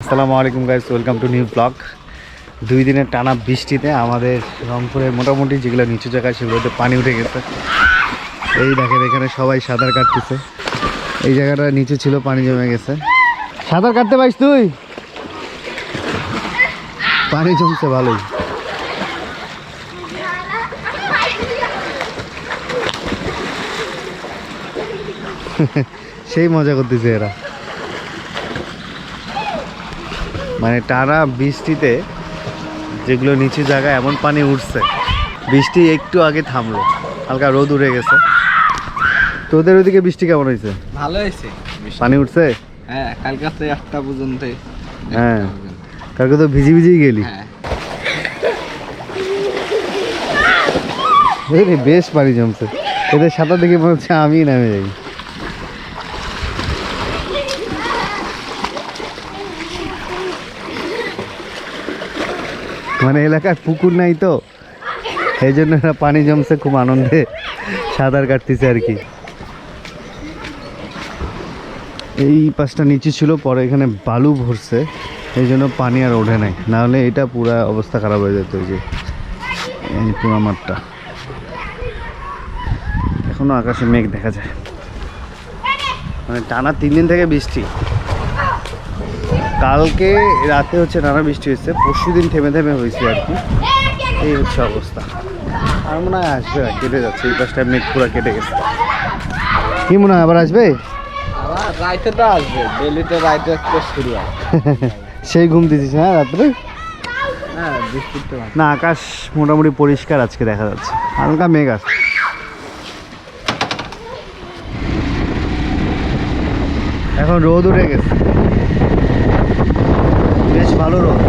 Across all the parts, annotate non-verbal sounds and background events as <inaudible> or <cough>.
আসসালামু আলাইকুম guys welcome to new blog দুই দিনের টানা বৃষ্টিতে আমাদের রংপুরে মোটামুটি যেগুলো নিচু জায়গায় সেগুলোতে পানি উঠে গেছে। এই দেখেন এখানে সবাই সাঁতার কাটতেছে। এই জায়গাটা নিচে ছিল, পানি জমে গেছে। সাঁতার কাটতে পারিস তুই? পানি জমছে ভালোই। <laughs> সেই মজা করতেছে এরা। মানে টানা বৃষ্টিতে যেগুলো নিচু জায়গায় এমন পানি উঠছে বৃষ্টি একটু আগে থামলো হালকা রোদ উড়ে গেছে। তোদের ওইদিকে বৃষ্টি কেমন হয়েছে? ভালো হয়েছে। পানি উঠছে? হ্যাঁ কালকে একটা পর্যন্ত হ্যাঁ। কালকে তো ভিজি ভিজিই গেলি। হ্যাঁ। বেশ পানি জমছে। এদের সাঁতার দেখে মনে হচ্ছে আমি নামে যাই। মানে এলাকায় পুকুর নাই তো। এই জন্য পানি জমছে, খুব আনন্দে সাঁতার কাটতেছে আর কি। এই পাশটা নিচু ছিল, পরে এখানে বালু ভরছে, এই জন্য পানি আর ওঠে নাই। নাহলে এটা পুরা অবস্থা খারাপ হয়ে যেত যে, এই পুরা মাঠটা। এখনও আকাশে মেঘ দেখা যায়। মানে টানা তিন দিন থেকে বৃষ্টি। কালকে রাতে হচ্ছে টানা বৃষ্টি হয়েছে পরশু দিন থেমে থেমে হয়েছে আর কি। এই হচ্ছে অবস্থা। আর মনে হয় আসবে না, কেটে যাচ্ছে এই পাশটা মেঘ পুরো কেটে গেছে। কি মনে হয় আবার আসবে? রাইতে তো আসবে ডেলিতে রাইতে আসতে শুরু হয়। <laughs> সেই ঘুম দিছিস হ্যাঁ রাত্রে? হ্যাঁ না আকাশ মোটামুটি পরিষ্কার আজকে দেখা যাচ্ছে। হালকা মেঘ আছে। এখন রোদ উঠে গেছে বেশ ভালো রোদ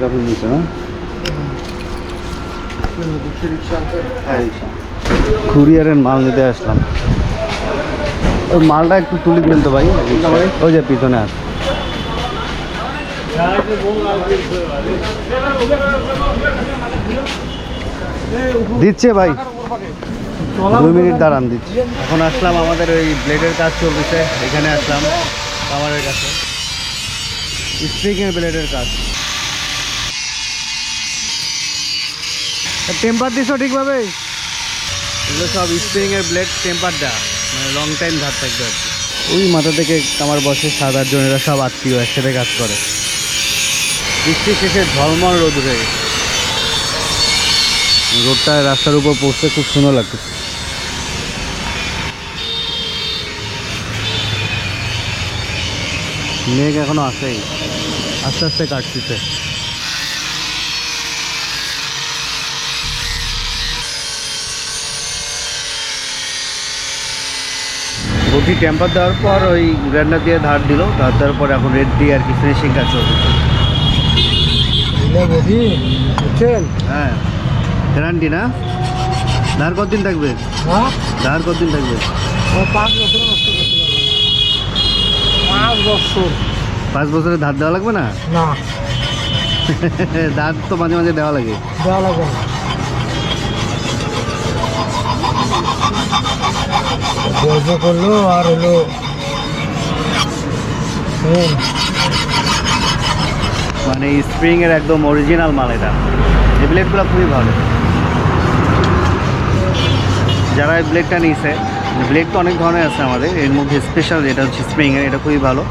কাপড় নিচ্ছে না কুরিয়ারের মাল নিতে আসলাম। ওই মালটা একটু তুলে দিলেন তো ভাই, ওই যে পিছনে আছে। দিচ্ছে ভাই। দুই মিনিট দাঁড়ান, দিচ্ছি। এখন আসলাম আমাদের ওই ব্লেডের কাজ চলতেছে, এখানে আসলাম কামারের কাছে। স্প্রিংয়ের ব্লেডের কাজ। টেম্পার দিছো ঠিকভাবে এগুলো সব স্প্রিং এর ব্লেড টেম্পার দেওয়া মানে লং টাইম ধার থাকবে আর কি। ওই মাথা থেকে আমার বসে সাত জনেরা সব আত্মীয় একসাথে কাজ করে। বৃষ্টি শেষে ঝলমল রোদ উঠে গেছে। রোদটা রাস্তার উপর পড়তে খুব সুন্দর লাগতেছে। মেঘ এখনও আসেই। আস্তে আস্তে কাটতেছে। বটি টেম্পার দেওয়ার পর ওই গ্রাইন্ডার দিয়ে ধার দিল ধার দেওয়ার পর এখন রেড দিয়ে আর কি ফিনিশিং কাজ চলছে। হ্যাঁ। গ্যারান্টি না? ধার কতদিন থাকবে? হ্যাঁ? ধার কতদিন থাকবে? পাঁচ বছর। পাঁচ বছর। পাঁচ বছরে ধার দেওয়া লাগবে না? না। <laughs> ধার তো মাঝে মাঝে দেওয়া লাগে। দেওয়া লাগবে না করল আর হলো মানে স্প্রিং এর একদম অরিজিনাল মাল এটা। এই ব্লেডগুলো খুবই ভালো। যারা এই ব্লেডটা নিয়েছে ব্লেড তো অনেক ধরনের আছে আমাদের, এর মধ্যে স্পেশাল যেটা হচ্ছে স্প্রিং এর, এটা খুবই ভালো।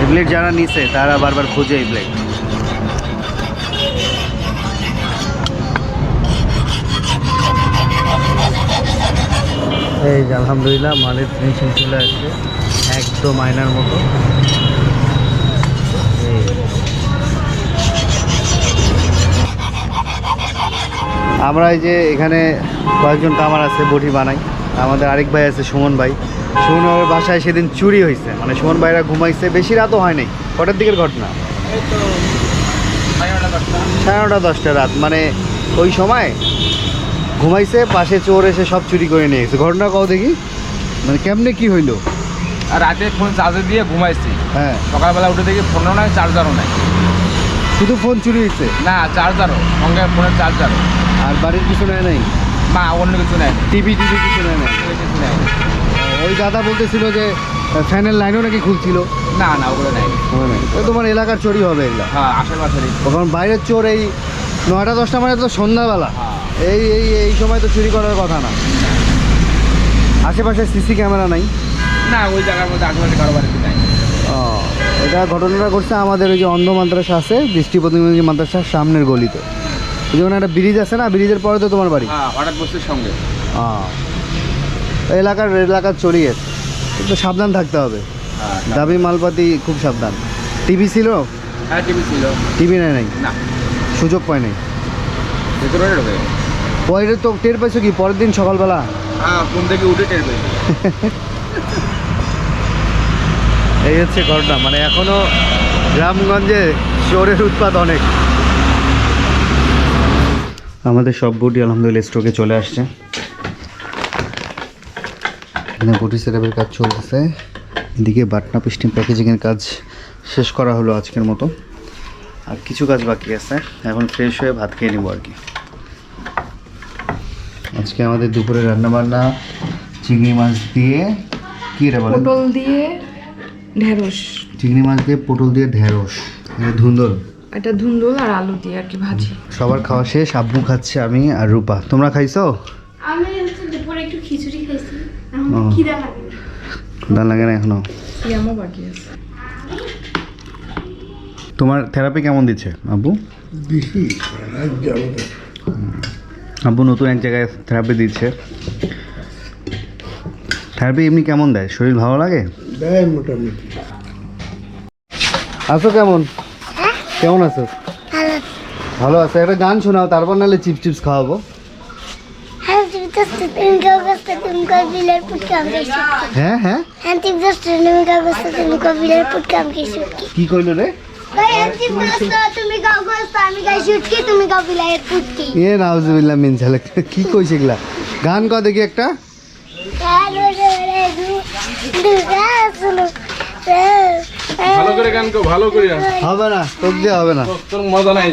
এই ব্লেড যারা নিছে, তারা বারবার খোঁজে এই ব্লেড এই যে আলহামদুলিল্লাহ মালের ফিনিশিং চলে আসছে একদম আয়নার মতো। আমরা এই যে এখানে কয়েকজন কামার আছে বটি বানাই। আমাদের আরেক ভাই আছে সুমন ভাই। সুমন ভাইয়ের বাসায় সেদিন চুরি হয়েছে। মানে সুমন ভাইরা ঘুমাইছে বেশি রাতও হয় নাই। কটার দিকের ঘটনা? সাড়ে নটা দশটা রাত। মানে ওই সময় ঘুমাইছে পাশে চোর এসে সব চুরি করে নিয়ে গেছে। ঘটনা কও দেখি? মানে কেমনে কি হইল? আর রাতে ফোন চার্জে দিয়ে ঘুমাইছি। হ্যাঁ। সকালবেলা উঠে দেখি ফোনও নাই চার্জারও নাই। শুধু ফোন চুরি হয়েছে না চার্জারও সঙ্গে ফোনের চার্জারও আর বাড়ির কিছু নেয় নাই? মা অন্য কিছু নেই। টিভি টিভি কিছু নেয় নাই? কিছু নেই। ওই দাদা বলতেছিল যে ফ্যানের লাইনও নাকি খুলছিল। না না ওগুলো নেই। নাই। তো তোমার এলাকার চোরই হবে এগুলা। হ্যাঁ আশেপাশেরই। কারণ বাইরের চোর এই নয়টা দশটা মানে তো সন্ধ্যাবেলা। হ্যাঁ। এই এই এই সময় তো চুরি করার কথা না। আশেপাশে সিসি ক্যামেরা নাই। না ওই জায়গার মধ্যে আশেপাশে কারও বাড়িতে নাই। ও এটা ঘটনাটা ঘটছে আমাদের ওই যে অন্ধ মাদ্রাসা আছে দৃষ্টি প্রতিবন্ধী মাদ্রাসার সামনের গলিতে। ওই যেমন একটা ব্রিজ আছে না ব্রিজের পরে তো তোমার বাড়ি? হ্যাঁ হঠাৎ বস্তির সঙ্গে। এলাকার এলাকার চড়ি গেছে কিন্তু সাবধান থাকতে হবে। হ্যাঁ দাবি মালপাতি খুব সাবধান। টিভি ছিল? হ্যাঁ টিভি ছিল। টিভি নেয় নাই? না। সুযোগ পায় নাই? ভেতরে ঢোকে পরে তো টের পাইছো কি? পরের দিন সকালবেলা? হ্যাঁ ফোন থেকে উঠে টের <laughs> এই হচ্ছে ঘটনা। মানে এখনও গ্রামগঞ্জে চোরের উৎপাদ অনেক। আমাদের সব বুটি আলহামদুলিল্লাহ স্টকে চলে আসছে। এখানে বুটি সেরাপের কাজ চলতেছে। এদিকে বাটনা পিস্টিং প্যাকেজিংয়ের কাজ শেষ করা হলো আজকের মতো। আর কিছু কাজ বাকি আছে। এখন ফ্রেশ হয়ে ভাত খেয়ে নিবো আর কি। আজকে আমাদের দুপুরে রান্নাবান্না চিংড়ি মাছ দিয়ে কী রে বলে পটল দিয়ে ঢেঁড়স। চিংড়ি মাছ দিয়ে পটল দিয়ে ঢেঁড়স। এটা ধুন্দল। এটা ধুন্দুল আর আলু দিয়ে আর কি ভাজি। সবার খাওয়া শেষ আব্বু খাচ্ছে আমি আর রূপা। তোমরা খাইছো? আমি হচ্ছে দুপুরে একটু খিচুড়ি খাইছি। খিদা লাগে দান লাগে না এখনও? ইয়ামও বাকি আছে। তোমার থেরাপি কেমন দিচ্ছে আব্বু? বেশি আব্বু নতুন এক জায়গায় থেরাপি দিচ্ছে। থেরাপি এমনি কেমন দেয়? শরীর ভালো লাগে? দেয় মোটামুটি। আছো কেমন? কেমন আছো? ভালো আছে। একটা গান শোনাও তারপর নাহলে চিপস চিপস খাওয়াবো। হ্যাঁ হ্যাঁ হ্যাঁ। হ্যাঁ কি কইলো রে? তুমি এ নাউজুবিল্লাহ মিন কি কইছে এগুলা? গান ক দেখি একটা। ভালো করে গান কো ভালো করে হবে না তোর দিয়ে হবে না। তোর মজা নাই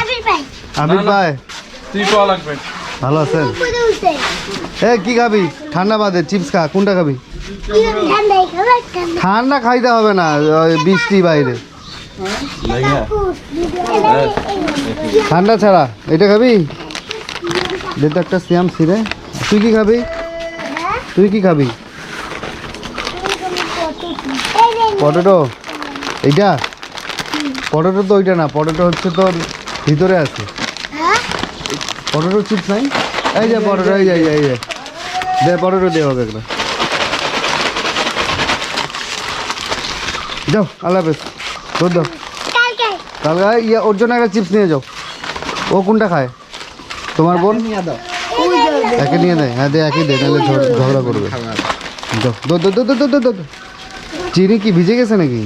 আবির ভাই। আবির ভাই। তুই পাওয়া লাগবে। ভালো আছেন? এ কি খাবি? ঠান্ডা বাদে চিপস খা কোনটা খাবি? ঠান্ডা খাইতে হবে না বৃষ্টি বাইরে। ঠান্ডা ছাড়া এটা খাবি? তো একটা শ্যাম সিরে তুই কি খাবি? তুই কি খাবি? পটেটো? এইটা? পটেটো তো ওইটা না পটেটো হচ্ছে তোর ভিতরে আছে। পটেটো চিপস নাই? এই যে পটেটো এই যে এই যে, দে পটেটো দে হবে একটা যাও আল্লাহ হাফেজ। ইয়া চিপস নিয়ে যাও। ও কোনটা খায়? তোমার বোন? নিয়ে হ্যাঁ দে একই দে চিনি কি ভিজে গেছে নাকি?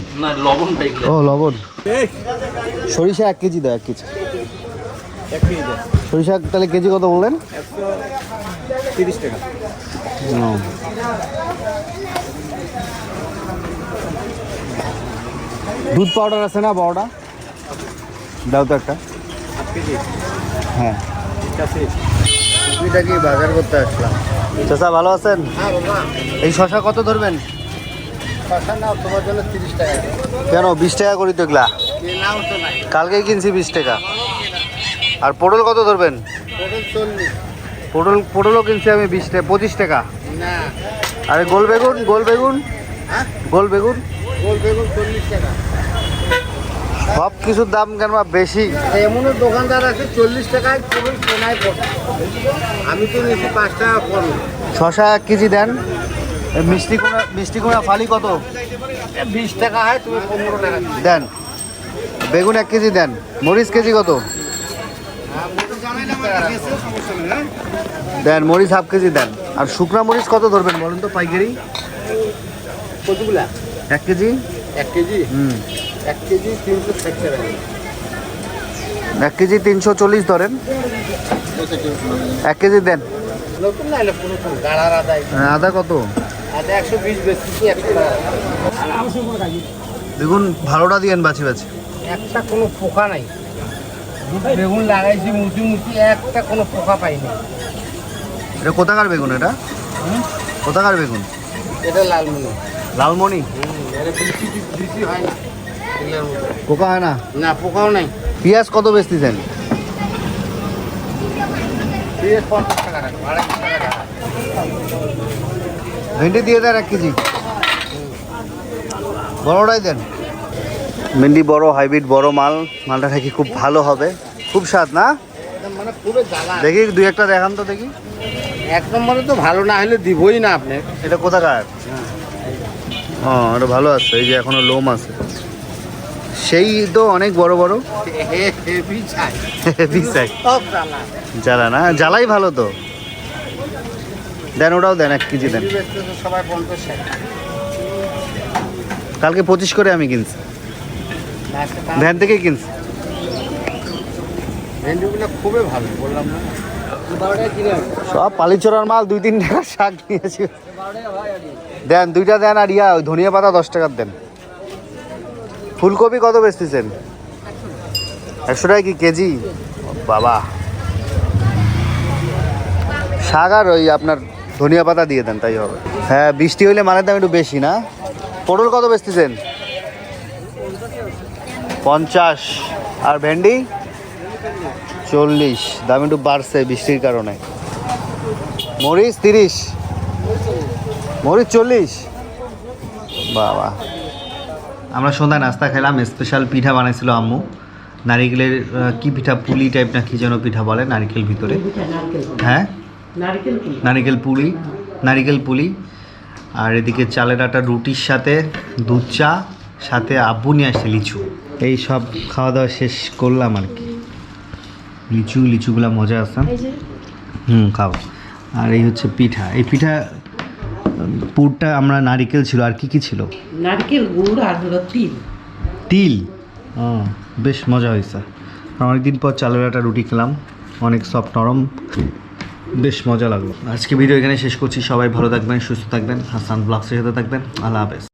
ও লবণ। সরিষা এক কেজি দাও এক কেজি। সরিষা তাহলে কেজি কত বললেন? দুধ পাউডার আছে না বড়টা? দাও তো একটা। হ্যাঁ। টুপিটা কি বাজার করতে আসলাম। ভালো আছেন? এই শশা কত ধরবেন? কেন বিশ টাকা করি তো এগুলা? কালকেই কিনছি বিশ টাকা। আর পটল কত ধরবেন? পটল পটলও কিনছি আমি বিশ টাকা পঁচিশ টাকা। আরে গোল বেগুন গোল বেগুন। হ্যাঁ? গোল বেগুন। গোল বেগুন চল্লিশ টাকা। সব কিছুর দাম কেন বেশি? এমনও দোকানদার আছে চল্লিশ টাকায় কেবল সোনায় পড়ে। আমি তো নিয়েছি পাঁচ টাকা কমে। শশা এক কেজি দেন। মিষ্টি কুমড়া মিষ্টি কুমড়া ফালি কত? বিশ টাকা হয় তুমি পনেরো টাকা দেন। বেগুন এক কেজি দেন। মরিচ কেজি কত? দেন মরিচ হাফ কেজি দেন। আর শুকনা মরিচ কত ধরবেন বলুন তো পাইকারি? কতগুলা? এক কেজি? এক কেজি? হুম। এক কেজি তিনশো ষাট টাকা। এক কেজি তিনশো চল্লিশ ধরেন। এক কেজি দেন। নতুন না এলে পুরাতন গাড়ার আদায় আদা কত? আদা একশো বিশ একশো দেখুন ভালোটা দিয়েন বাছি বাছি। একটা কোনো পোকা নাই। বেগুন লাগাইছি মুচি মুচি একটা কোনো পোকা পাইনি। এটা কোথাকার বেগুন এটা? কোথাকার বেগুন? এটা লালমনি। লালমণি এটা বেশি বেশি হয় না। পোকা হয় না? না পোকাও নাই। পেঁয়াজ কত বেচতেছেন ভেন্ডি দিয়ে দেন এক কেজি। বড়টাই দেন। ভেন্ডি বড় হাইব্রিড বড় মাল মালটা নাকি খুব ভালো হবে। খুব স্বাদ না? মানে দেখি দুই একটা দেখান তো দেখি। এক নম্বরে তো ভালো না হলে দিবই না আপনি। এটা কোথাকার? ও এটা ভালো আছে এই যে এখনও লোম আছে। সেই তো অনেক বড় বড়। জ্বালা। না জ্বালাই ভালো তো। দেন ওটাও দেন এক কেজি দেন। কালকে পঁচিশ করে আমি কিনছি। ভ্যান থেকেই কিনছি। ভেন্ডিগুলো খুবই ভালো বললাম না। সব পালিচড়ার মাল দুই তিন টাকা শাক নিয়েছি দেন দুইটা দেন আর ইয়া ধনিয়া পাতা দশ টাকার দেন। ফুলকপি কত বেচতেছেন একশো টাকা কি কেজি? বাবা। শাক আর ওই আপনার ধনিয়া পাতা দিয়ে দেন, তাই হবে। হ্যাঁ বৃষ্টি হইলে মালের দাম একটু বেশি না? পটল কত বেচতেছেন পঞ্চাশ। আর ভেন্ডি? চল্লিশ। দাম একটু বাড়ছে বৃষ্টির কারণে। মরিচ তিরিশ। মরিচ চল্লিশ। বাবা। আমরা সন্ধ্যায় নাস্তা খেলাম স্পেশাল পিঠা বানাইছিল আম্মু। নারিকেলের কি পিঠা পুলি টাইপ না কি যেন পিঠা বলে নারিকেল ভিতরে। হ্যাঁ? নারিকেল পুলি। নারিকেল পুলি আর এদিকে চালের আটা রুটির সাথে দুধ চা সাথে আব্বু নিয়ে আসছে লিচু। এই সব খাওয়া দাওয়া শেষ করলাম আর কি। লিচু লিচুগুলা মজা আছে। হুম খাও আর এই হচ্ছে পিঠা। এই পিঠা পুরটা আমরা নারিকেল ছিল আর কি কি ছিল? নারকেল গুড় আর হলো তিল। তিল? ও বেশ মজা হয়েছে। অনেকদিন পর চালের একটা রুটি খেলাম অনেক সফট নরম বেশ মজা লাগল। আজকে ভিডিও এখানে শেষ করছি সবাই ভালো থাকবেন সুস্থ থাকবেন হাসান ব্লগসের সাথে থাকবেন আল্লাহ হাফেজ।